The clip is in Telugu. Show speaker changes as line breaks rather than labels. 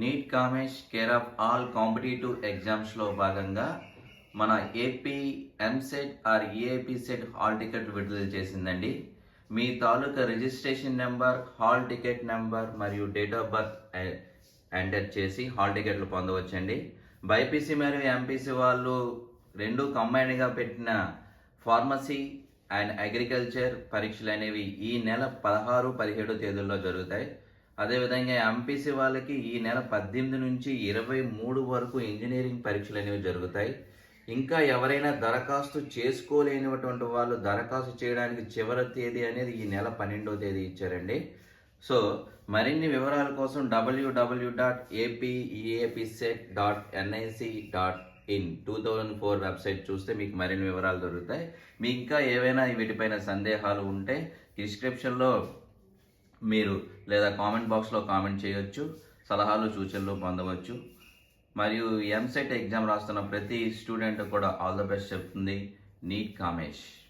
NEET Kamesh care of all competitive ఎగ్జామ్స్లో భాగంగా మన AP EAMCET or AP CET hall టికెట్లు విడుదల చేసిందండి. మీ తాలూకా registration number hall ticket number మరియు డేట్ ఆఫ్ బర్త్ ఎంటర్ చేసి హాల్ టికెట్లు పొందవచ్చండి. బైపీసీ మరియు ఎంపీసీ వాళ్ళు రెండు కంబైన్డ్గా పెట్టిన ఫార్మసీ అండ్ అగ్రికల్చర్ పరీక్షలు అనేవి ఈ నెల పదహారు పదిహేడు తేదీల్లో జరుగుతాయి. అదేవిధంగా ఎంపీసీ వాళ్ళకి ఈ నెల పద్దెనిమిది నుంచి ఇరవై మూడు వరకు ఇంజనీరింగ్ పరీక్షలు అనేవి జరుగుతాయి. ఇంకా ఎవరైనా దరఖాస్తు చేసుకోలేనటువంటి వాళ్ళు దరఖాస్తు చేయడానికి చివరి తేదీ అనేది ఈ నెల పన్నెండవ తేదీ ఇచ్చారండి. సో మరిన్ని వివరాల కోసం W W dot APEAPCET dot NIC dot in two thousand four website చూస్తే మీకు మరిన్ని వివరాలు దొరుకుతాయి. మీకు ఇంకా ఏవైనా వీటిపైన సందేహాలు ఉంటే డిస్క్రిప్షన్లో మీరు లేదా కామెంట్ బాక్స్లో కామెంట్ చేయొచ్చు సలహాలు సూచనలు పొందవచ్చు. మరియు ఎంసెట్ ఎగ్జామ్ రాస్తున్న ప్రతి స్టూడెంట్ కూడా ఆల్ ద బెస్ట్ చెప్తుంది. నీట్ కామేష్